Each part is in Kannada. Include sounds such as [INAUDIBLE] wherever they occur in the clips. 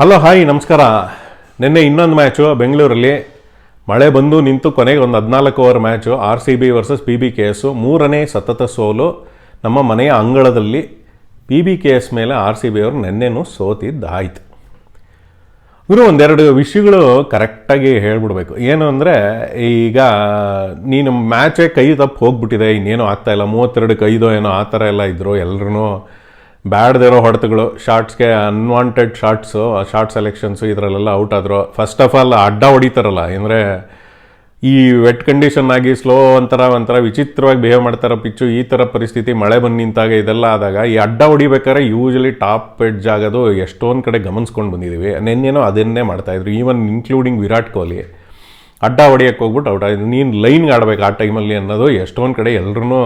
ಹಲೋ ಹಾಯ್ ನಮಸ್ಕಾರ. ನಿನ್ನೆ ಇನ್ನೊಂದು ಮ್ಯಾಚು ಬೆಂಗಳೂರಲ್ಲಿ. ಮಳೆ ಬಂದು ನಿಂತು ಕೊನೆಗೆ ಒಂದು ಹದಿನಾಲ್ಕು over match R C B versus P B K S ಮೂರನೇ ಸತತ ಸೋಲು ನಮ್ಮ ಮನೆಯ ಅಂಗಳದಲ್ಲಿ. ಪಿ ಬಿ ಕೆ ಎಸ್ ಮೇಲೆ ಆರ್ ಸಿ ಬಿ ಅವರು ನಿನ್ನೆನೂ ಸೋತಿದ್ದಾಯಿತು. ಗುರು, ಒಂದೆರಡು ವಿಷಯಗಳು ಕರೆಕ್ಟಾಗಿ ಹೇಳ್ಬಿಡ್ಬೇಕು. ಏನು ಅಂದರೆ, ಈಗ ನೀನು ಮ್ಯಾಚೇ ಕೈ ತಪ್ಪು ಹೋಗ್ಬಿಟ್ಟಿದೆ, ಇನ್ನೇನೋ ಆಗ್ತಾಯಿಲ್ಲ ಮೂವತ್ತೆರಡು ಕೈದೋ ಏನೋ ಆ ಥರ ಎಲ್ಲ ಇದ್ದರು ಎಲ್ಲರೂ ಬ್ಯಾಡ್ದಿರೋ ಹೊಡೆತಗಳು ಶಾರ್ಟ್ಸ್ಗೆ ಅನ್ವಾಂಟೆಡ್ ಶಾರ್ಟ್ಸು ಶಾರ್ಟ್ ಸೆಲೆಕ್ಷನ್ಸು ಇದರಲ್ಲೆಲ್ಲ ಔಟ್ ಆದರು ಫಸ್ಟ್ ಆಫ್ ಆಲ್ ಅಡ್ಡ ಹೊಡಿತಾರಲ್ಲ, ಅಂದರೆ ಈ ವೆಟ್ ಕಂಡೀಷನ್ ಆಗಿ ಸ್ಲೋ ಒಂಥರ ಒಂಥರ ವಿಚಿತ್ರವಾಗಿ ಬಿಹೇವ್ ಮಾಡ್ತಾರ ಪಿಚ್ಚು, ಈ ಥರ ಪರಿಸ್ಥಿತಿ, ಮಳೆ ಬಂದು ನಿಂತಾಗ ಇದೆಲ್ಲ ಆದಾಗ, ಈ ಅಡ್ಡ ಹೊಡಿಬೇಕಾದ್ರೆ ಯೂಶಲಿ ಟಾಪ್ ಎಡ್ಜ್ ಆಗೋದು ಎಷ್ಟೊಂದು ಕಡೆ ಗಮನಿಸ್ಕೊಂಡು ಬಂದಿದ್ದೀವಿ ನಿನ್ನೇನೋ ಅದನ್ನೇ ಮಾಡ್ತಾಯಿದ್ರು ಈವನ್ ಇನ್ಕ್ಲೂಡಿಂಗ್ ವಿರಾಟ್ ಕೊಹ್ಲಿ. ಅಡ್ಡ ಹೊಡಿಯೋಕ್ಕೆ ಹೋಗ್ಬಿಟ್ಟು ಔಟ್ ಆಯಿತು ನೀನು ಲೈನ್ಗೆ ಆಡಬೇಕು ಆ ಟೈಮಲ್ಲಿ ಅನ್ನೋದು ಎಷ್ಟೊಂದು ಕಡೆ ಎಲ್ಲರೂ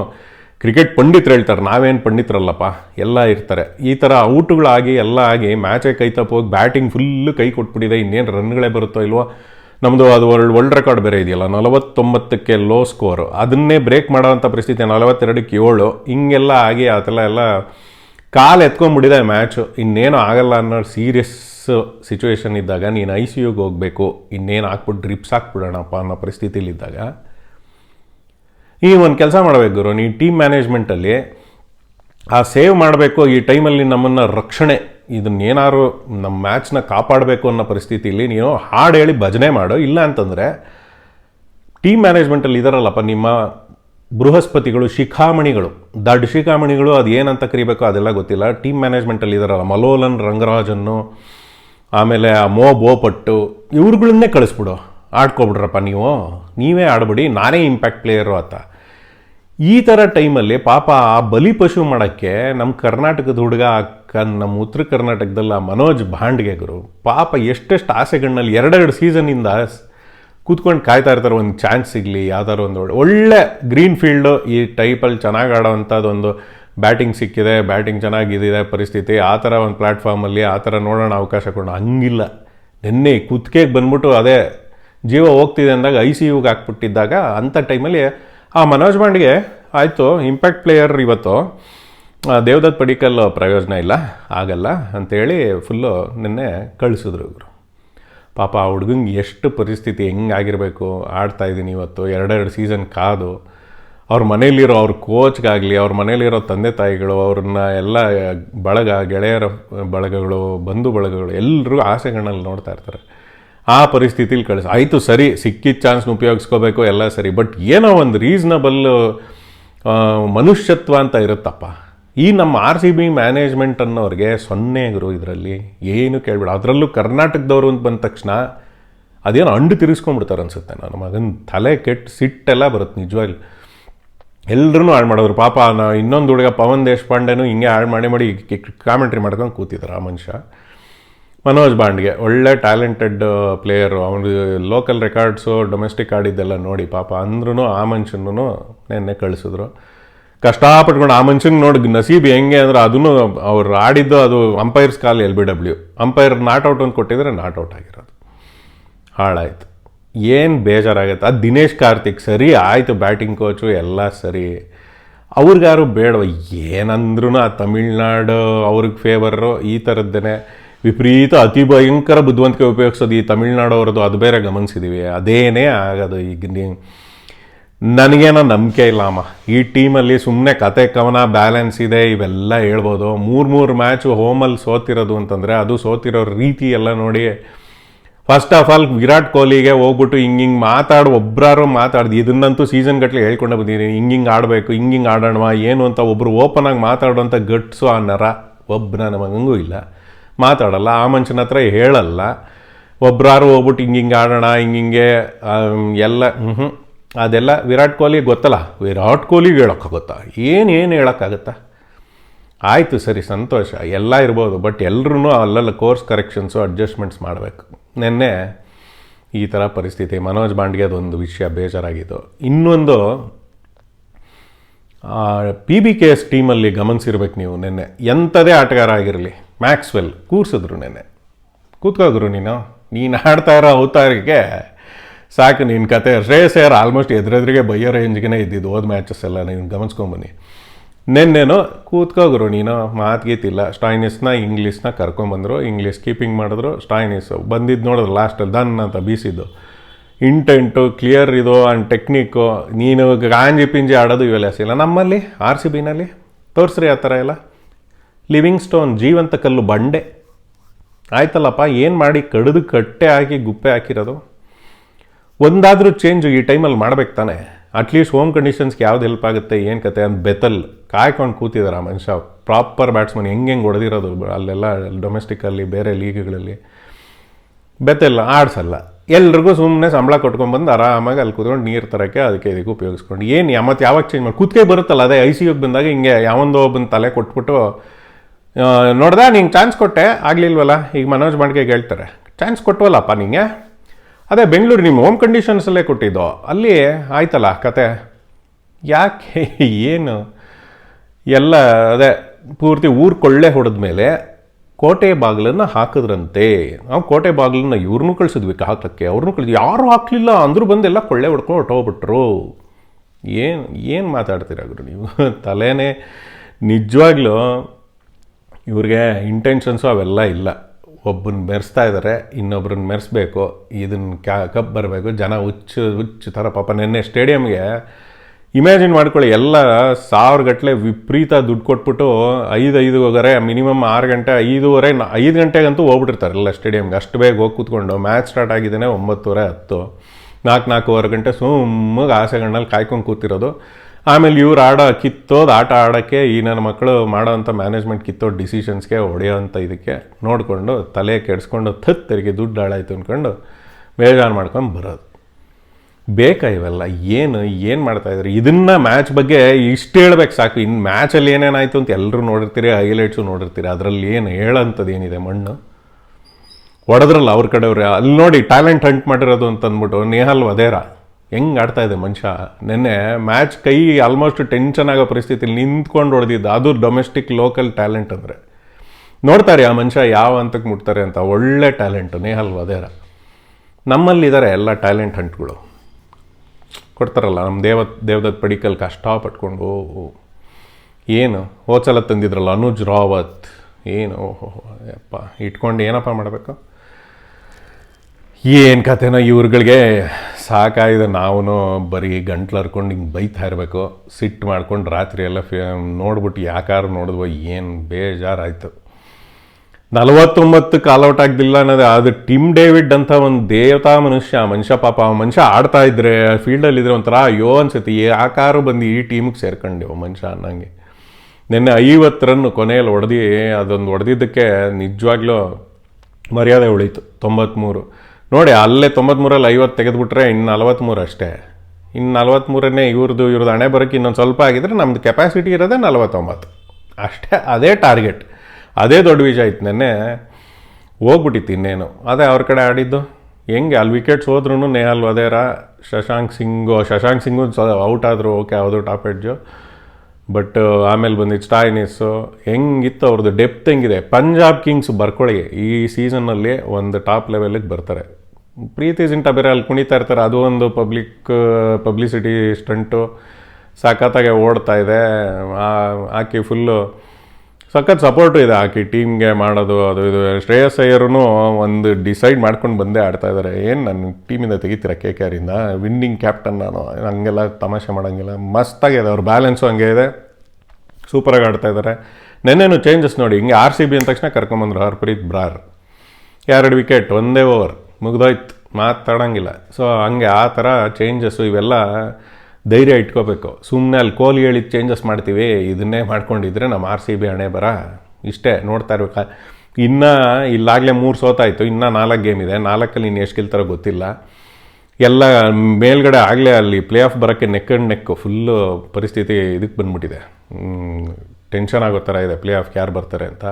ಕ್ರಿಕೆಟ್ ಪಂಡಿತರು ಹೇಳ್ತಾರೆ, ನಾವೇನು ಪಂಡಿತರಲ್ಲಪ್ಪ? ಎಲ್ಲ ಇರ್ತಾರೆ. ಈ ಥರ ಔಟುಗಳಾಗಿ, ಎಲ್ಲ ಆಗಿ, ಮ್ಯಾಚೇ ಕೈ ತಪ್ಪೋಗಿ ಬ್ಯಾಟಿಂಗ್ ಫುಲ್ಲು ಕೈ ಕೊಟ್ಬಿಟ್ಟಿದೆ, ಇನ್ನೇನು ರನ್ಗಳೇ ಬರುತ್ತೋ ಇಲ್ವೋ? ನಮ್ಮದು ಅದು ವರ್ಲ್ಡ್ ವರ್ಲ್ಡ್ ರೆಕಾರ್ಡ್ ಬೇರೆ ಇದೆಯಲ್ಲ, ನಲವತ್ತೊಂಬತ್ತಕ್ಕೆ ಲೋ ಸ್ಕೋರು ಅದನ್ನೇ ಬ್ರೇಕ್ ಮಾಡೋವಂಥ ಪರಿಸ್ಥಿತಿ, ನಲವತ್ತೆರಡಕ್ಕೆ ಏಳು. ಹಿಂಗೆಲ್ಲ ಆಗಿ, ಅದೆಲ್ಲ ಎಲ್ಲ ಕಾಲು ಎತ್ಕೊಂಡ್ಬಿಟ್ಟಿದೆ ಮ್ಯಾಚು. ಇನ್ನೇನು ಆಗಲ್ಲ ಅನ್ನೋ ಸೀರಿಯಸ್ ಸಿಚುವೇಶನ್ ಇದ್ದಾಗ, ನೀನು ಐ ಸಿ ಯುಗೆ ಹೋಗಬೇಕು, ಇನ್ನೇನು ಹಾಕ್ಬಿಟ್ಟು ಡ್ರಿಪ್ಸ್ ಹಾಕ್ಬಿಡೋಣಪ್ಪ ಅನ್ನೋ ಪರಿಸ್ಥಿತಿಲಿದ್ದಾಗ ಈ ಒಂದು ಕೆಲಸ ಮಾಡಬೇಕು ಗುರು. ನೀನು ಟೀಮ್ ಮ್ಯಾನೇಜ್ಮೆಂಟಲ್ಲಿ ಆ ಸೇವ್ ಮಾಡಬೇಕು, ಈ ಟೈಮಲ್ಲಿ ನಮ್ಮನ್ನು ರಕ್ಷಣೆ ಇದನ್ನೇನಾದ್ರು ನಮ್ಮ ಮ್ಯಾಚ್ನ ಕಾಪಾಡಬೇಕು ಅನ್ನೋ ಪರಿಸ್ಥಿತಿಯಲ್ಲಿ ನೀನು ಹಾಡು ಹೇಳಿ ಭಜನೆ ಮಾಡು. ಇಲ್ಲ ಅಂತಂದರೆ ಟೀಮ್ ಮ್ಯಾನೇಜ್ಮೆಂಟಲ್ಲಿ ಇದಾರಲ್ಲಪ್ಪ, ನಿಮ್ಮ ಬೃಹಸ್ಪತಿಗಳು, ಶಿಖಾಮಣಿಗಳು. ದಡ್ ಶಿಖಾಮಣಿಗಳು ಅದು ಏನಂತ ಕರಿಬೇಕು ಅದೆಲ್ಲ ಗೊತ್ತಿಲ್ಲ. ಟೀಮ್ ಮ್ಯಾನೇಜ್ಮೆಂಟಲ್ಲಿ ಇದಾರಲ್ಲ, ಮಲೋಲನ್ ರಂಗರಾಜನ್ನು, ಆಮೇಲೆ ಆ ಮೋ ಬೋಪಟ್ಟು ಇವ್ರುಗಳನ್ನೇ ಕಳಿಸ್ಬಿಡು. ಆಡ್ಕೊಬಿಡ್ರಪ್ಪ ನೀವು. ನೀವೇ ಆಡ್ಬಿಡಿ, ನಾನೇ ಇಂಪ್ಯಾಕ್ಟ್ ಪ್ಲೇಯರು ಅಂತ. ಈ ಥರ ಟೈಮಲ್ಲಿ ಪಾಪ ಆ ಬಲಿ ಪಶು ಮಾಡೋಕ್ಕೆ ನಮ್ಮ ಕರ್ನಾಟಕದ ಹುಡುಗ ಕನ್, ನಮ್ಮ ಉತ್ತರ ಕರ್ನಾಟಕದಲ್ಲ ಮನೋಜ್ ಭಾಂಡ್ಗೆಗರು ಪಾಪ ಎಷ್ಟೆಷ್ಟು ಆಸೆಗಳ್ನಲ್ಲಿ ಎರಡೆರಡು ಸೀಸನಿಂದ ಕೂತ್ಕೊಂಡು ಕಾಯ್ತಾ ಇರ್ತಾರೆ, ಒಂದು ಚಾನ್ಸ್ ಸಿಗಲಿ, ಯಾವ್ದಾದ್ರು ಒಂದು ಒಳ್ಳೆ ಗ್ರೀನ್ ಫೀಲ್ಡು ಈ ಟೈಪಲ್ಲಿ ಚೆನ್ನಾಗಿ ಆಡೋವಂಥದ್ದು ಒಂದು ಬ್ಯಾಟಿಂಗ್ ಸಿಕ್ಕಿದೆ ಬ್ಯಾಟಿಂಗ್ ಚೆನ್ನಾಗಿದಿದೆ ಪರಿಸ್ಥಿತಿ, ಆ ಥರ ಒಂದು ಪ್ಲ್ಯಾಟ್ಫಾರ್ಮಲ್ಲಿ ಆ ಥರ ನೋಡೋಣ ಅವಕಾಶ ಕೊಡೋಣ. ಹಂಗಿಲ್ಲ. ನಿನ್ನೆ ಕುತ್ತಿಗೆಗೆ ಬಂದ್ಬಿಟ್ಟು ಅದೇ ಜೀವ ಹೋಗ್ತಿದೆ ಅಂದಾಗ ಐ ಸಿ ಯುಗೆ ಹಾಕ್ಬಿಟ್ಟಿದ್ದಾಗ ಅಂಥ ಟೈಮಲ್ಲಿ ಆ ಮನೋಜ್ ಬಾಂಡ್ಗೆ ಆಯಿತು ಇಂಪ್ಯಾಕ್ಟ್ ಪ್ಲೇಯರ್ ಇವತ್ತು. ದೇವದತ್ ಪಡಿಕಲ್ ಪ್ರಯೋಜನ ಇಲ್ಲ, ಆಗಲ್ಲ ಅಂಥೇಳಿ ಫುಲ್ಲು ನಿನ್ನೆ ಕಳಿಸಿದ್ರು ಇವರು. ಪಾಪ ಆ ಹುಡುಗಂಗೆ ಎಷ್ಟು ಪರಿಸ್ಥಿತಿ ಹೆಂಗಾಗಿರಬೇಕು ಆಡ್ತಾ ಇದ್ದೀನಿ ಇವತ್ತು, ಎರಡೆರಡು ಸೀಸನ್ ಕಾದು. ಅವ್ರ ಮನೇಲಿರೋ ಅವ್ರ ಕೋಚ್ಗಾಗಲಿ ಅವ್ರ ಮನೇಲಿರೋ ತಂದೆ ತಾಯಿಗಳು, ಅವ್ರನ್ನ ಎಲ್ಲ ಬಳಗ, ಗೆಳೆಯರ ಬಳಗಗಳು, ಬಂಧು ಬಳಗಗಳು ಎಲ್ಲರೂ ಆಸೆಗಳಲ್ಲಿ ನೋಡ್ತಾ ಇರ್ತಾರೆ. ಆ ಪರಿಸ್ಥಿತಿಲಿ ಕಳಿಸ್. ಆಯಿತು, ಸರಿ, ಸಿಕ್ಕಿದ ಚಾನ್ಸ್ನ ಉಪಯೋಗಿಸ್ಕೋಬೇಕು, ಎಲ್ಲ ಸರಿ. ಬಟ್ ಏನೋ ಒಂದು ರೀಸ್ನಬಲ್ ಮನುಷ್ಯತ್ವ ಅಂತ ಇರುತ್ತಪ್ಪ. ಈ ನಮ್ಮ ಆರ್ ಸಿ ಬಿ ಮ್ಯಾನೇಜ್ಮೆಂಟ್ ಅನ್ನೋರಿಗೆ ಸೊನ್ನೆ ಗುರು ಇದರಲ್ಲಿ ಏನು ಕೇಳಬೇಡ. ಅದರಲ್ಲೂ ಕರ್ನಾಟಕದವರು ಅಂತ ಬಂದ ತಕ್ಷಣ ಅದೇನೋ ಅಂಡು ತಿರುಗಿಸ್ಕೊಂಡ್ಬಿಡ್ತಾರೆ ಅನ್ಸುತ್ತೆ ನನ್ನ ಮಗನ. ತಲೆ ಕೆಟ್ಟು ಸಿಟ್ಟೆಲ್ಲ ಬರುತ್ತೆ ನಿಜವಾಗಿ ಎಲ್ಲರೂ ಹಾಳು ಮಾಡೋರು. ಪಾಪ, ನಾ ಇನ್ನೊಂದು ಹುಡುಗ ಪವನ್ ದೇಶಪಾಂಡೆನೂ ಹಿಂಗೆ ಹಾಳು ಮಾಡಿ ಮಾಡಿ ಕಾಮೆಂಟ್ರಿ ಮಾಡ್ಕೊಂಡು ಕೂತಿದ್ದಾರೆ ಆ ಮನುಷ್ಯ. ಮನೋಜ್ ಬಾಂಡ್ಗೆ, ಒಳ್ಳೆ ಟ್ಯಾಲೆಂಟೆಡ್ ಪ್ಲೇಯರು. ಅವನು ಲೋಕಲ್ ರೆಕಾರ್ಡ್ಸು, ಡೊಮೆಸ್ಟಿಕ್ ಆಡಿದ್ದೆಲ್ಲ ನೋಡಿ, ಪಾಪ ಅಂದ್ರೂ ಆ ಮನುಷ್ಯನೂ ನೆನ್ನೆ ಕಳಿಸಿದ್ರು. ಕಷ್ಟಪಟ್ಕೊಂಡು ಆ ಮನುಷ್ಯನ ನೋಡಿ ನಸೀಬ್ ಹೆಂಗೆ ಅಂದ್ರೆ ಅದನ್ನು ಅವ್ರು ಆಡಿದ್ದು ಅದು umpire's call L B W umpire not out ಅಂತ ಕೊಟ್ಟಿದ್ರೆ ನಾಟ್ ಔಟ್ ಆಗಿರೋದು. ಹಾಳಾಯ್ತು. ಏನು ಬೇಜಾರಾಗುತ್ತೆ? ಅದು ದಿನೇಶ್ ಕಾರ್ತಿಕ್ ಸರಿ, ಆಯಿತು ಬ್ಯಾಟಿಂಗ್ ಕೋಚು ಎಲ್ಲ ಸರಿ. ಅವ್ರಿಗಾರು ಬೇಡವ? ಏನಂದ್ರೂ ಆ ತಮಿಳ್ನಾಡು ಅವ್ರಿಗೆ ಫೇವರು ಈ ಥರದ್ದೇನೆ ವಿಪರೀತ, ಅತಿ ಭಯಂಕರ ಬುದ್ಧಿವಂತಿಕೆ ಉಪಯೋಗಿಸೋದು ಈ ತಮಿಳ್ನಾಡು ಅವ್ರದ್ದು ಅದು ಬೇರೆ ಗಮನಿಸಿದ್ದೀವಿ ಅದೇನೇ ಆಗೋದು ಈಗ ನನಗೇನೋ ನಂಬಿಕೆ ಇಲ್ಲ, ಅಮ್ಮ. ಈ ಟೀಮಲ್ಲಿ ಸುಮ್ಮನೆ ಕತೆ, ಕವನ ಬ್ಯಾಲೆನ್ಸ್ ಇದೆ, ಇವೆಲ್ಲ ಹೇಳ್ಬೋದು. ಮೂರು ಮೂರು ಮ್ಯಾಚು ಹೋಮಲ್ಲಿ ಸೋತಿರೋದು ಅಂತಂದರೆ, ಅದು ಸೋತಿರೋ ರೀತಿ ಎಲ್ಲ ನೋಡಿ ಫಸ್ಟ್ ಆಫ್ ಆಲ್ ವಿರಾಟ್ ಕೊಹ್ಲಿಗೆ ಹೋಗ್ಬಿಟ್ಟು ಹಿಂಗೆ ಹಿಂಗೆ ಮಾತಾಡು ಒಬ್ಬರಾರು ಮಾತಾಡ್ದು. ಇದನ್ನಂತೂ ಸೀಸನ್ ಗಟ್ಟಲೆ ಹೇಳ್ಕೊಂಡು ಬಂದಿದ್ದೀನಿ. ಹಿಂಗೆ ಹಿಂಗೆ ಆಡಬೇಕು, ಹಿಂಗೆ ಹಿಂಗೆ ಆಡೋಣ ಏನು ಅಂತ ಒಬ್ಬರು ಓಪನ್ ಆಗಿ ಮಾತಾಡುವಂಥ ಗಟ್ಸು ಆ ನರ. ಒಬ್ಬನ ನಮಗಂಗೂ ಇಲ್ಲ. ಮಾತಾಡಲ್ಲ, ಆ ಮನುಷ್ಯನ ಹತ್ರ ಹೇಳಲ್ಲ. ಒಬ್ರಾರು ಹೋಗ್ಬಿಟ್ಟು ಹಿಂಗೆ ಹಿಂಗೆ ಆಡೋಣ, ಹಿಂಗೆ ಹಿಂಗೆ ಎಲ್ಲ ಹ್ಞೂ ಅದೆಲ್ಲ ವಿರಾಟ್ ಕೊಹ್ಲಿ ಗೊತ್ತಲ್ಲ. ವಿರಾಟ್ ಕೊಹ್ಲಿಗೆ ಏನು ಏನು ಹೇಳೋಕ್ಕಾಗುತ್ತಾ ಆಯಿತು ಸರಿ, ಸಂತೋಷ. ಎಲ್ಲ ಇರ್ಬೋದು, ಬಟ್ ಎಲ್ಲರೂ ಅಲ್ಲೆಲ್ಲ ಕೋರ್ಸ್ ಕರೆಕ್ಷನ್ಸು, ಅಡ್ಜಸ್ಟ್ಮೆಂಟ್ಸ್ ಮಾಡಬೇಕು. ನಿನ್ನೆ ಈ ಥರ ಪರಿಸ್ಥಿತಿ, ಮನೋಜ್ ಬಾಂಡ್ಗೆ ಅದೊಂದು ವಿಷಯ ಬೇಜಾರಾಗಿತ್ತು ಇನ್ನೊಂದು ಪಿ ಬಿ ಕೆ ಎಸ್ ಟೀಮಲ್ಲಿ ಗಮನಿಸಿರ್ಬೇಕು ನೀವು ನಿನ್ನೆ. ಎಂಥದೇ ಆಟಗಾರ ಆಗಿರಲಿ. ಮ್ಯಾಕ್ಸ್ವೆಲ್ ಕೂರಿಸಿದ್ರು ನೆನೆ ಕೂತ್ಕೋಗ್ರು ನೀನು? ನೀನು ಆಡ್ತಾ ಇರೋ ಅವತಾರಿಗೆ ಸಾಕು ನಿನ್ನ ಕತೆ ಶ್ರೇಯಸ್ ಯಾರು ಆಲ್ಮೋಸ್ಟ್ ಎದುರೆದ್ರಿಗೆ ಬೈಯೋ ರೇಂಜ್ಗೆ ಇದ್ದಿದ್ದು ಹೋದ ಮ್ಯಾಚಸ್ ಎಲ್ಲ, ನೀನು ಗಮನಿಸ್ಕೊಂಬನ್ನಿ ನೆನ್ನೆನೋ ಕೂತ್ಕೋಗ್ರು ನೀನು, ಮಾತ್ಗೀತಿಲ್ಲ. ಸ್ಟಾಯ್ನಿಸ್ನ ಇಂಗ್ಲೀಷ್ನ ಕರ್ಕೊಂಬಂದರು ಇಂಗ್ಲೀಷ್ ಕೀಪಿಂಗ್ ಮಾಡಿದ್ರು. ಸ್ಟಾಯ್ನಿಸ್ ಬಂದಿದ್ದು ನೋಡಿದ್ರು ಲಾಸ್ಟಲ್ಲಿ ದನ್ ಅಂತ ಬೀಸಿದ್ದು. ಇಂಟೆಂಟು ಕ್ಲಿಯರ್ ಇದು ಆ್ಯಂಡ್ ಟೆಕ್ನಿಕ್ಕು ನೀನು ಗಾಂಜಿ ಪಿಂಜಿ ಆಡೋದು ಇವೆಲ್ಲ ಸಿಲ್ಲ ನಮ್ಮಲ್ಲಿ ಆರ್ ಸಿ ಬಿನಲ್ಲಿ ತೋರಿಸ್ರಿ ಆ ಥರ ಎಲ್ಲ. ಲಿವಿಂಗ್ ಸ್ಟೋನ್, ಜೀವಂತ ಕಲ್ಲು, ಬಂಡೆ. ಆಯ್ತಲ್ಲಪ್ಪ, ಏನು ಮಾಡಿ ಕಡಿದು ಕಟ್ಟೆ ಹಾಕಿ, ಗುಪ್ಪೆ ಹಾಕಿರೋದು? ಒಂದಾದರೂ ಚೇಂಜು ಈ ಟೈಮಲ್ಲಿ ಮಾಡ್ಬೇಕು ತಾನೆ. ಅಟ್ಲೀಸ್ಟ್ ಹೋಮ್ ಕಂಡೀಷನ್ಸ್ಗೆ ಯಾವ್ದು ಹೆಲ್ಪ್ ಆಗುತ್ತೆ, ಏನು ಕತೆ ಅಂತ ಬೆತ್ತಲ್ ಕಾಯ್ಕೊಂಡು ಕೂತಿದ್ದಾರೆ ಆ ಮನುಷ್ಯ. ಪ್ರಾಪರ್ ಬ್ಯಾಟ್ಸ್ಮನ್ ಹೆಂಗೆ ಹೆಂಗೆ ಹೊಡೆದಿರೋದು ಅಲ್ಲೆಲ್ಲ ಡೊಮೆಸ್ಟಿಕಲ್ಲಿ ಬೇರೆ ಲೀಗ್ಗಳಲ್ಲಿ ಬೆತ್ತಲ್ಲ ಆಡ್ಸಲ್ಲ. ಎಲ್ರಿಗೂ ಸುಮ್ಮನೆ ಸಂಬಳ ಕೊಟ್ಕೊಂಡ್ಬಂದು ಆರಾಮಾಗಿ ಅಲ್ಲಿ ಕುತ್ಕೊಂಡು ನೀರು ತರೋಕ್ಕೆ ಅದಕ್ಕೆ ಇದಕ್ಕೆ ಉಪಯೋಗಿಸ್ಕೊಂಡು. ಏನು ಮತ್ತೆ ಯಾವಾಗ ಚೇಂಜ್ ಮಾಡಿ ಕೂತ್ಕೆ ಬರುತ್ತಲ್ಲ, ಅದೇ ಐ ಸಿ ಬಂದಾಗ ಹಿಂಗೆ ಯಾವೊಂದೋ ಒಬ್ಬನ ತಲೆ ಕೊಟ್ಬಿಟ್ಟು ನೋಡ್ದ ನಿಂಗೆ ಚಾನ್ಸ್ ಕೊಟ್ಟೆ, ಆಗಲಿಲ್ವಲ್ಲ? ಈಗ ಮನೋಜ್ ಮಾಡ್ಗೆ ಹೇಳ್ತಾರೆ ಚಾನ್ಸ್ ಕೊಟ್ಟವಲ್ಲಪ್ಪ ನಿಂಗೆ? ಅದೇ ಬೆಂಗಳೂರು ನಿಮ್ಮ ಹೋಮ್ ಕಂಡೀಷನ್ಸಲ್ಲೇ ಕೊಟ್ಟಿದ್ದು. ಅಲ್ಲಿ ಆಯ್ತಲ್ಲ ಕತೆ? ಯಾಕೆ? ಏನು? ಎಲ್ಲ, ಅದೇ, ಪೂರ್ತಿ ಊರು ಕೊಳ್ಳೆ ಹೊಡೆದ ಮೇಲೆ ಕೋಟೆ ಬಾಗಿಲನ್ನು ಹಾಕಿದ್ರಂತೆ. ನಾವು ಕೋಟೆ ಬಾಗಿಲನ್ನ ಇವ್ರನ್ನೂ ಕಳಿಸಿದ್ವಿ ಹಾಕಕ್ಕೆ ಅವ್ರನ್ನೂ ಕಳಿಸಿದ್ವಿ ಯಾರು ಹಾಕಲಿಲ್ಲ. ಅಂದರೂ ಬಂದೆಲ್ಲ ಕೊಳ್ಳೆ ಹೊಡ್ಕೊಂಡು ಹೊಟ್ಟೋಗ್ಬಿಟ್ರು ಏನು ಏನು ಮಾತಾಡ್ತೀರ ಗುರು ನೀವು? [LAUGHS] ತಲೆನೇ, ನಿಜವಾಗ್ಲೂ ಇವ್ರಿಗೆ ಇಂಟೆನ್ಷನ್ಸು ಅವೆಲ್ಲ ಇಲ್ಲ. ಒಬ್ಬನ ಮೆರೆಸ್ತಾ ಇದ್ದಾರೆ ಇನ್ನೊಬ್ರನ್ನ ಮೆರೆಸ್ಬೇಕು ಇದನ್ನ ಕ್ಯಾ, ಕಪ್ ಬರಬೇಕು, ಜನ ಹುಚ್ಚು ಹುಚ್ಚು ಥರ ಪಾಪ ನಿನ್ನೆ ಸ್ಟೇಡಿಯಮ್ಗೆ ಇಮ್ಯಾಜಿನ್ ಮಾಡ್ಕೊಳ್ಳಿ, ಎಲ್ಲ ಸಾವಿರ ಗಟ್ಟಲೆ ವಿಪರೀತ ದುಡ್ಡು ಕೊಟ್ಬಿಟ್ಟು ಐದು, ಐದುವರೆ, ಮಿನಿಮಮ್ ಆರು ಗಂಟೆ, ಐದೂವರೆ ಐದು ಗಂಟೆಗಂತೂ ಹೋಗ್ಬಿಟ್ಟಿರ್ತಾರೆ ಎಲ್ಲ ಸ್ಟೇಡಿಯಮ್ಗೆ ಅಷ್ಟು ಬೇಗ ಹೋಗಿ ಕೂತ್ಕೊಂಡು ಮ್ಯಾಚ್ ಸ್ಟಾರ್ಟ್ ಆಗಿದ್ದೇನೆ ಒಂಬತ್ತುವರೆ ಹತ್ತು. ನಾಲ್ಕು ನಾಲ್ಕೂವರೆ ಗಂಟೆ ಸುಮ್ಮಗೆ ಆಸೆಗಣ್ಣಲ್ಲಿ ಕಾಯ್ಕೊಂಡು ಕೂತಿರೋದು. ಆಮೇಲೆ ಇವ್ರು ಆಡೋ ಕಿತ್ತೋದು ಆಟ ಆಡೋಕ್ಕೆ ಈ ನನ್ನ ಮಕ್ಕಳು ಮಾಡೋವಂಥ ಮ್ಯಾನೇಜ್ಮೆಂಟ್ ಕಿತ್ತೋದು ಡಿಸಿಷನ್ಸ್ಗೆ ಹೊಡೆಯೋವಂಥ ಇದಕ್ಕೆ ನೋಡಿಕೊಂಡು ತಲೆ ಕೆಡಿಸ್ಕೊಂಡು ತತ್ತರಿಗೆ ತೆರಿಗೆ ದುಡ್ಡು ಹಾಳಾಯ್ತು ಅಂದ್ಕೊಂಡು ಬೇಜಾರು ಮಾಡ್ಕೊಂಡು ಬರೋದು. ಬೇಕಾ ಇವೆಲ್ಲ? ಏನು? ಏನು ಮಾಡ್ತಾಯಿದ್ರು ಇದನ್ನು ಮ್ಯಾಚ್ ಬಗ್ಗೆ ಇಷ್ಟು ಹೇಳ್ಬೇಕು ಸಾಕು. ಇನ್ನು ಮ್ಯಾಚಲ್ಲಿ ಏನೇನಾಯಿತು ಅಂತ ಎಲ್ಲರೂ ನೋಡಿರ್ತೀರಿ ಹೈಲೈಟ್ಸು ನೋಡಿರ್ತೀರಿ. ಅದರಲ್ಲಿ ಏನು ಹೇಳೋಂಥದ್ದು ಏನಿದೆ ಮಣ್ಣು? ಹೊಡೆದ್ರಲ್ಲ ಅವ್ರ ಕಡೆಯವ್ರೆ. ಅಲ್ಲಿ ನೋಡಿ ಟ್ಯಾಲೆಂಟ್ ಹಂಟ್ ಮಾಡಿರೋದು ಅಂತ ಅಂದ್ಬಿಟ್ಟು ನೇಹಲ್ ವದೇರ. ಹೆಂಗೆ ಆಡ್ತಾ ಇದೆ ಮನುಷ್ಯ? ನಿನ್ನೆ ಮ್ಯಾಚ್ ಕೈ ಆಲ್ಮೋಸ್ಟ್ ಟೆನ್ಷನ್ ಆಗೋ ಪರಿಸ್ಥಿತಿಲಿ ನಿಂತ್ಕೊಂಡು ಹೊಡೆದಿದ್ದು. ಅದು ಡೊಮೆಸ್ಟಿಕ್ ಲೋಕಲ್ ಟ್ಯಾಲೆಂಟ್ ಅಂದರೆ. ನೋಡ್ತಾರೆ ಆ ಮನುಷ್ಯ ಯಾವ ಹಂತಕ್ಕೆ ಮುಟ್ತಾರೆ ಅಂತ. ಒಳ್ಳೆ ಟ್ಯಾಲೆಂಟು ನೇಹಲ್ ವದೇರ. ನಮ್ಮಲ್ಲಿದ್ದಾರೆ ಎಲ್ಲ ಟ್ಯಾಲೆಂಟ್ ಹಂಟ್ಗಳು ಕೊಡ್ತಾರಲ್ಲ ನಮ್ಮ ದೇವ ದೇವದತ್ ಪಡಿಕಲ್ ಕಷ್ಟಪಟ್ಕೊಂಡು ಏನು? ಹೋಚಲ ತಂದಿದ್ರಲ್ಲ, ಅನುಜ್ ರಾವತ್. ಏನು? ಓಹೋ ಯಪ್ಪ, ಇಟ್ಕೊಂಡು ಏನಪ್ಪ ಮಾಡಬೇಕು? ಏನು ಕತೆನೋ ಇವ್ರುಗಳಿಗೆ? ಸಾಕಾಗಿದೆ ನಾವು ಬರೀ ಗಂಟ್ಲು ಹರ್ಕೊಂಡು ಹಿಂಗೆ ಬೈತಾ ಇರಬೇಕು. ಸಿಟ್ಟು ಮಾಡ್ಕೊಂಡು ರಾತ್ರಿ ಎಲ್ಲ ಫಿ, ನೋಡ್ಬಿಟ್ಟು ಯಾಕಾರು ನೋಡಿದ್ವೋ ಏನು ಬೇಜಾರಾಯಿತು. ನಲವತ್ತೊಂಬತ್ತು ಕಾಲ್ಔಟ್ ಆಗದಿಲ್ಲ ಅನ್ನೋದು ಅದು ಟಿಮ್ ಡೇವಿಡ್ ಅಂತ ಒಂದು ದೇವತಾ ಮನುಷ್ಯ ಮನುಷ್ಯ ಪಾಪ, ಆ ಮನುಷ್ಯ ಆಡ್ತಾ ಇದ್ರೆ ಫೀಲ್ಡಲ್ಲಿ ಇದ್ರೆ ಒಂಥರ ಅಯ್ಯೋ ಅನ್ಸುತ್ತೆ, ಯಾಕಾರು ಬಂದು ಈ ಟೀಮಿಗೆ ಸೇರ್ಕೊಂಡೆವು ಮನುಷ್ಯ ಅನ್ನಂಗೆ. ನಿನ್ನೆ ಐವತ್ತು ರನ್ ಕೊನೆಯಲ್ಲಿ ಹೊಡೆದು, ಅದೊಂದು ಹೊಡೆದಿದ್ದಕ್ಕೆ ನಿಜವಾಗ್ಲೂ ಮರ್ಯಾದೆ ಉಳೀತು ತೊಂಬತ್ತ್ಮೂರು ನೋಡಿ, ಅಲ್ಲೇ ತೊಂಬತ್ಮೂರಲ್ಲಿ, ಐವತ್ತು ತೆಗೆದುಬಿಟ್ರೆ ಇನ್ನು ನಲವತ್ತ್ಮೂರು ಅಷ್ಟೇ. ಇನ್ನು ನಲವತ್ತ್ಮೂರನೇ ಇವ್ರದ್ದು ಇವ್ರದ್ದು ಹಣೆ ಬರೋಕ್ಕೆ ಇನ್ನೊಂದು ಸ್ವಲ್ಪ ಆಗಿದ್ರೆ ನಮ್ಮದು ಕೆಪಾಸಿಟಿ ಇರೋದೇ ನಲವತ್ತೊಂಬತ್ತು. ಅಷ್ಟೇ, ಅದೇ ಟಾರ್ಗೆಟ್ ಅದೇ ದೊಡ್ಡ ವಿಜಯ ಇತ್ತು ನೆನ್ನೆ. ಹೋಗ್ಬಿಟ್ಟಿತ್ತು ಇನ್ನೇನು. ಅದೇ ಅವ್ರ ಕಡೆ ಆಡಿದ್ದು. ಹೆಂಗೆ, ಅಲ್ಲಿ ವಿಕೆಟ್ಸ್ ಹೋದ್ರೂ ನೇಹಲ್, ವದೇರ, ಶಶಾಂಕ್ ಸಿಂಗು ಶಶಾಂಕ್ ಸಿಂಗು ಔಟ್ ಆದರೂ ಓಕೆ ಯಾವುದು ಟಾಪ್ ಎಡ್ಜು ಬಟ್ ಆಮೇಲೆ ಬಂದಿದ್ದು ಸ್ಟಾಯ್ನಿಸ್ಸು ಹೆಂಗಿತ್ತು ಅವ್ರದ್ದು ಡೆಪ್ತ್ ಹೆಂಗಿದೆ. ಪಂಜಾಬ್ ಕಿಂಗ್ಸ್ ಬರ್ಕೊಳ್ಳಿ ಈ ಸೀಸನ್ನಲ್ಲಿ ಒಂದು ಟಾಪ್ ಲೆವೆಲಿಗೆ ಬರ್ತಾರೆ. ಪ್ರೀತಿ ಜಿಂಟ ಬೇರೆ ಅಲ್ಲಿ ಕುಣಿತಾ ಇರ್ತಾರೆ. ಅದು ಒಂದು ಪಬ್ಲಿಕ್ ಪಬ್ಲಿಸಿಟಿ ಸ್ಟಂಟು ಸಖತ್ತಾಗೆ ಓಡ್ತಾ ಇದೆ. ಆಕೆ ಫುಲ್ಲು ಸಖತ್ ಸಪೋರ್ಟು ಇದೆ ಆಕೆ ಟೀಮ್ಗೆ ಮಾಡೋದು, ಅದು ಇದು. ಶ್ರೇಯಸ್ ಅಯ್ಯರೂ ಒಂದು ಡಿಸೈಡ್ ಮಾಡ್ಕೊಂಡು ಬಂದೇ ಆಡ್ತಾ ಇದ್ದಾರೆ ಏನು ನನ್ನ ಟೀಮಿಂದ ತೆಗಿತೀರ ಕೆ ಕೆ ಆರಿಂದ ವಿನ್ನಿಂಗ್ ಕ್ಯಾಪ್ಟನ್ ನಾನು. ಹಂಗೆಲ್ಲ ತಮಾಷೆ ಮಾಡೋಂಗಿಲ್ಲ. ಮಸ್ತಾಗಿದೆ ಅವ್ರ ಬ್ಯಾಲೆನ್ಸು ಹಂಗೆ ಇದೆ. ಸೂಪರಾಗಿ ಆಡ್ತಾ ಇದ್ದಾರೆ ನೆನ್ನೆನೂ ಚೇಂಜಸ್ ನೋಡಿ. ಹಿಂಗೆ ಆರ್ ಸಿ ಬಿ ಅಂದ ತಕ್ಷಣ ಕರ್ಕೊಂಬಂದ್ರು. ಹರ್ಪ್ರೀತ್ ಬ್ರಾರ್. ಎರಡು ವಿಕೆಟ್ ಒಂದೇ ಓವರ್ ಮುಗ್ದೋಯ್ತು. ಮಾತಾಡೋಂಗಿಲ್ಲ. ಸೊ ಹಂಗೆ ಆ ಥರ ಚೇಂಜಸ್ಸು ಇವೆಲ್ಲ ಧೈರ್ಯ ಇಟ್ಕೋಬೇಕು. ಸುಮ್ಮನೆ ಅಲ್ಲಿ ಕೋಹ್ಲಿ ಹೇಳಿದ ಚೇಂಜಸ್ ಮಾಡ್ತೀವಿ, ಇದನ್ನೇ ಮಾಡ್ಕೊಂಡಿದ್ರೆ ನಮ್ಮ ಆರ್ ಸಿ ಬಿ ಹಣೆ ಬರ ಇಷ್ಟೇ ನೋಡ್ತಾ ಇರ್ಬೇಕು. ಇನ್ನೂ ಇಲ್ಲಾಗಲೇ ಮೂರು ಸೋತಾಯಿತು, ಇನ್ನೂ ನಾಲ್ಕು ಗೇಮ್ ಇದೆ. ನಾಲ್ಕಲ್ಲಿ ಇನ್ನು ಎಷ್ಟು ಗೆಲ್ತಾರೋ ಗೊತ್ತಿಲ್ಲ. ಎಲ್ಲ ಮೇಲ್ಗಡೆ ಆಗಲೇ ಅಲ್ಲಿ ಪ್ಲೇ ಆಫ್ ಬರೋಕ್ಕೆ ನೆಕ್ ಆ್ಯಂಡ್ ನೆಕ್ ಫುಲ್ಲು ಪರಿಸ್ಥಿತಿ ಇದಕ್ಕೆ ಬಂದ್ಬಿಟ್ಟಿದೆ. ಟೆನ್ಷನ್ ಆಗೋ ಥರ ಇದೆ. ಪ್ಲೇ ಆಫ್ಗೆ ಯಾರು ಬರ್ತಾರೆ ಅಂತ.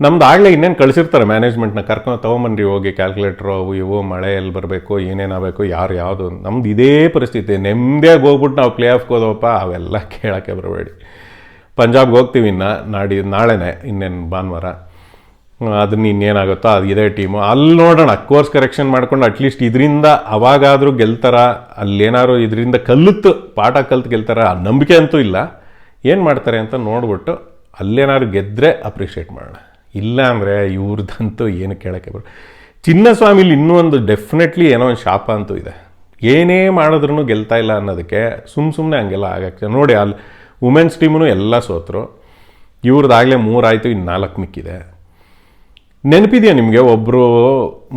ನಮ್ದು ಆಗಲೇ ಇನ್ನೇನು ಕಳಿಸಿರ್ತಾರೆ ಮ್ಯಾನೇಜ್ಮೆಂಟ್ನ ಕರ್ಕೊಂಡು ತೊಗೊಂಬನ್ರಿ, ಹೋಗಿ ಕ್ಯಾಲ್ಕುಲೇಟ್ರು ಅವು ಇವು, ಮಳೆ ಎಲ್ಲಿ ಬರಬೇಕು ಏನೇನಾಗಬೇಕು ಯಾರು ಯಾವುದು, ನಮ್ದು ಇದೇ ಪರಿಸ್ಥಿತಿ ನೆಮ್ಮದಿಯಾಗಿ ಹೋಗ್ಬಿಟ್ಟು ನಾವು ಪ್ಲೇ ಆಫ್ಗೆ ಹೋದವಪ್ಪ, ಅವೆಲ್ಲ [LAUGHS] ಕೇಳೋಕ್ಕೆ ಬರಬೇಡಿ. ಪಂಜಾಬ್ಗೆ ಹೋಗ್ತೀವಿ ಇನ್ನು, ನಾಡಿ, ನಾಳೆನೇ, ಇನ್ನೇನು ಭಾನುವಾರ. ಅದನ್ನ ಇನ್ನೇನಾಗುತ್ತೋ, ಅದು ಇದೇ ಟೀಮು ಅಲ್ಲಿ ನೋಡೋಣ ಕೋರ್ಸ್ ಕರೆಕ್ಷನ್ ಮಾಡ್ಕೊಂಡು ಅಟ್ಲೀಸ್ಟ್ ಇದರಿಂದ ಅವಾಗಾದರೂ ಗೆಲ್ತಾರ ಅಲ್ಲೇನಾದ್ರು ಇದರಿಂದ ಕಲಿತು, ಪಾಠ ಕಲ್ತು ಗೆಲ್ತಾರ ನಂಬಿಕೆ ಅಂತೂ ಇಲ್ಲ. ಏನು ಮಾಡ್ತಾರೆ ಅಂತ ನೋಡ್ಬಿಟ್ಟು ಅಲ್ಲೇನಾದ್ರು ಗೆದ್ದರೆ ಅಪ್ರಿಷಿಯೇಟ್ ಮಾಡೋಣ. ಇಲ್ಲ ಅಂದರೆ ಇವ್ರದ್ದಂತೂ ಏನು ಕೇಳೋಕ್ಕೆ ಬರೋ ಚಿನ್ನಸ್ವಾಮಿಲಿ ಇನ್ನೂ ಒಂದು ಡೆಫಿನೆಟ್ಲಿ ಏನೋ ಒಂದು ಶಾಪ ಅಂತೂ ಇದೆ. ಏನೇ ಮಾಡಿದ್ರೂ ಗೆಲ್ತಾ ಇಲ್ಲ ಅನ್ನೋದಕ್ಕೆ ಸುಮ್ಮ ಸುಮ್ಮನೆ ಹಂಗೆಲ್ಲ ಆಗಕ್ಕೆ ನೋಡಿ, ಅಲ್ಲಿ ವುಮೆನ್ಸ್ ಟೀಮೂ ಎಲ್ಲ ಸೋತರು. ಇವ್ರದ್ದಾಗಲೇ ಮೂರಾಯಿತು ಇನ್ನು ನಾಲ್ಕು ಮಿಕ್ಕಿದೆ. ನೆನಪಿದೆಯಾ ನಿಮಗೆ ಒಬ್ಬರು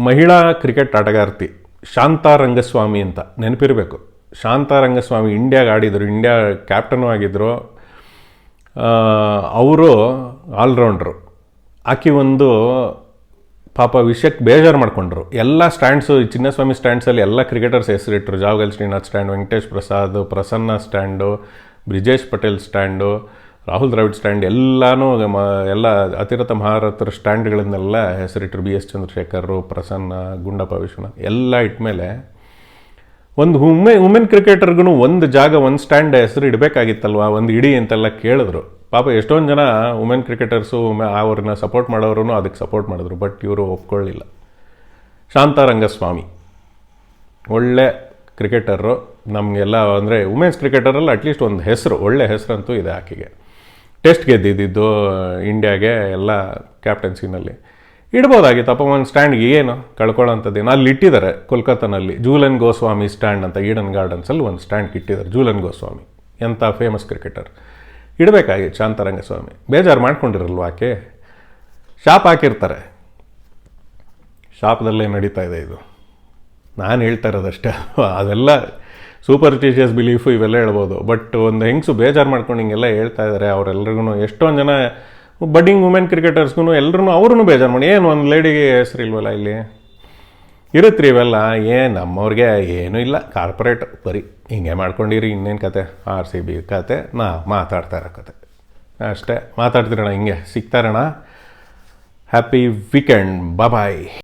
ಮಹಿಳಾ ಕ್ರಿಕೆಟ್ ಆಟಗಾರ್ತಿ ಶಾಂತಾ ರಂಗಸ್ವಾಮಿ ಅಂತ? ನೆನಪಿರಬೇಕು. ಶಾಂತಾ ರಂಗಸ್ವಾಮಿ ಇಂಡಿಯಾಗೆ ಆಡಿದರು, ಇಂಡಿಯಾ ಕ್ಯಾಪ್ಟನು ಆಗಿದ್ದರು ಅವರು ಆಲ್ರೌಂಡ್ರು ಆಕೆ ಒಂದು ಪಾಪ ವಿಷಯಕ್ಕೆ ಬೇಜಾರು ಮಾಡಿಕೊಂಡ್ರು. ಎಲ್ಲ ಸ್ಟ್ಯಾಂಡ್ಸು ಚಿನ್ನಸ್ವಾಮಿ ಸ್ಟ್ಯಾಂಡ್ಸಲ್ಲಿ ಎಲ್ಲ cricketers ಹೆಸರಿಟ್ಟರು Javagal Srinath stand Venkatesh Prasad, Prasanna stand Brijesh Patel stand Rahul Dravid stand ಎಲ್ಲನೂ ಮ, ಎಲ್ಲ ಅತಿರಥ ಮಹಾರಥರ ಸ್ಟ್ಯಾಂಡ್ಗಳನ್ನೆಲ್ಲ ಹೆಸರಿಟ್ಟರು ಬಿ ಎಸ್ ಚಂದ್ರಶೇಖರ್, ಪ್ರಸನ್ನ, ಗುಂಡಪ್ಪ ವಿಶ್ವನಾಥ್ ಎಲ್ಲ ಇಟ್ಮೇಲೆ ಒಂದು ವುಮೆ ವುಮೆನ್ ಕ್ರಿಕೆಟರ್ಗೂ ಒಂದು ಜಾಗ, ಒಂದು ಸ್ಟ್ಯಾಂಡ್ ಹೆಸರು ಇಡಬೇಕಾಗಿತ್ತಲ್ವ? ಒಂದು ಇಡಿ ಅಂತೆಲ್ಲ ಕೇಳಿದ್ರು. ಪಾಪ ಎಷ್ಟೊಂದು ಜನ ವುಮೆನ್ ಕ್ರಿಕೆಟರ್ಸು ಅವ್ರನ್ನ ಸಪೋರ್ಟ್ ಮಾಡೋರು ಅದಕ್ಕೆ ಸಪೋರ್ಟ್ ಮಾಡಿದ್ರು ಬಟ್ ಇವರು ಒಪ್ಕೊಳ್ಳಿಲ್ಲ ಶಾಂತಾರಂಗಸ್ವಾಮಿ ಒಳ್ಳೆ ಕ್ರಿಕೆಟರು ನಮಗೆಲ್ಲ ಅಂದರೆ ವುಮೆನ್ಸ್ ಕ್ರಿಕೆಟರಲ್ಲಿ ಅಟ್ಲೀಸ್ಟ್ ಒಂದು ಹೆಸರು, ಒಳ್ಳೆ ಹೆಸರಂತೂ ಇದೆ ಆಕೆಗೆ. ಟೆಸ್ಟ್ ಗೆದ್ದಿದ್ದು ಇಂಡಿಯಾಗೆ ಎಲ್ಲ ಕ್ಯಾಪ್ಟನ್ಸಿನಲ್ಲಿ ಇಡ್ಬೋದಾಗಿತ್ತಪ್ಪ ಒಂದು ಸ್ಟ್ಯಾಂಡ್ಗೆ ಏನು ಕಳ್ಕೊಳ್ಳೋಂಥದ್ದೇನು ಅಲ್ಲಿ ಇಟ್ಟಿದ್ದಾರೆ ಕೋಲ್ಕತ್ತಾನಲ್ಲಿ. ಜೂಲನ್ ಗೋಸ್ವಾಮಿ ಸ್ಟ್ಯಾಂಡ್ ಅಂತ ಈಡನ್ ಗಾರ್ಡನ್ಸಲ್ಲಿ ಒಂದು ಸ್ಟ್ಯಾಂಡ್ ಇಟ್ಟಿದ್ದಾರೆ ಜೂಲನ್ ಗೋಸ್ವಾಮಿ. ಎಂಥ ಫೇಮಸ್ ಕ್ರಿಕೆಟರ್ ಇಡಬೇಕಾಗಿತ್ತು ಶಾಂತರಂಗಸ್ವಾಮಿ. ಬೇಜಾರು ಮಾಡ್ಕೊಂಡಿರಲ್ವ ಆಕೆ? ಶಾಪ್ ಹಾಕಿರ್ತಾರೆ. ಶಾಪದಲ್ಲೇ ನಡೀತಾ ಇದೆ ಇದು. ನಾನು ಹೇಳ್ತಾ ಇರೋದಷ್ಟೇ. ಅದೆಲ್ಲ ಸೂಪರ್ಸ್ಟಿಷಿಯಸ್ ಬಿಲೀಫು ಇವೆಲ್ಲ ಹೇಳ್ಬೋದು. ಬಟ್ ಒಂದು ಹೆಂಗಸು ಬೇಜಾರು ಮಾಡ್ಕೊಂಡು ಹಿಂಗೆಲ್ಲ ಹೇಳ್ತಾ ಇದ್ದಾರೆ ಅವರೆಲ್ಲರಿಗೂ ಎಷ್ಟೊಂದು ಜನ ಬಡ್ಡಿಂಗ್ ವುಮೆನ್ ಕ್ರಿಕೆಟರ್ಸ್ಗೂ ಎಲ್ಲರೂ ಅವ್ರೂ ಬೇಜಾರು ಮಾಡಿ. ಏನು ಒಂದು ಲೇಡಿಗೆ ಹೆಸರಿಲ್ವಲ್ಲ ಇಲ್ಲಿ? ಇರುತ್ರಿ ಇವೆಲ್ಲ. ಏನು ನಮ್ಮವ್ರಿಗೆ ಏನೂ ಇಲ್ಲ. ಕಾರ್ಪೊರೇಟ್ ಬರೀ ಹಿಂಗೆ ಮಾಡ್ಕೊಂಡಿರಿ, ಇನ್ನೇನು ಕತೆ? ಆರ್ ಸಿ ಬಿ ಕತೆ ನಾ ಮಾತಾಡ್ತಾ ಇರೋ ಕತೆ. ಅಷ್ಟೇ. ಮಾತಾಡ್ತಿರೋಣ, ಹಿಂಗೆ ಸಿಗ್ತಾರಣ ಹ್ಯಾಪಿ ವೀಕೆಂಡ್ ಬಾಯ್